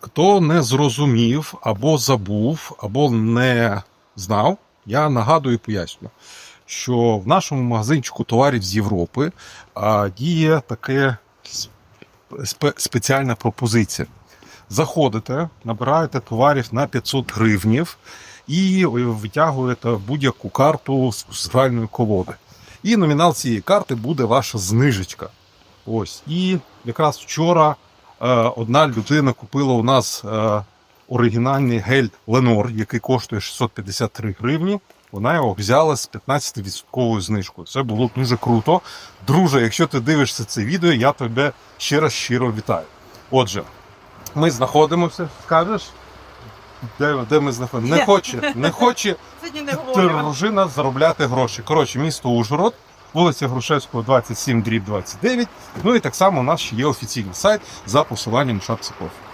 Хто не зрозумів або забув, або не знав, я нагадую і поясню, що в нашому магазинчику товарів з Європи діє спе- спеціальна пропозиція. Заходите, набираєте товарів на 500 гривнів і витягуєте будь-яку карту з гральної колоди. І номінал цієї карти буде ваша знижечка. Ось. І якраз вчора одна людина купила у нас е, оригінальний гель Ленор, який коштує 653 гривні. Вона його взяла з 15% знижкою. Це було дуже круто. Друже, якщо ти дивишся це відео, я тебе ще раз щиро вітаю. Отже, ми знаходимося, скажеш? Де, де ми знаходимося? Не хоче, не хоче дружина заробляти гроші. Коротше, місто Ужгород, вулиця Грушевського, 27, дріб 29. Ну і так само у нас ще є офіційний сайт за посиланням в шапці профілю.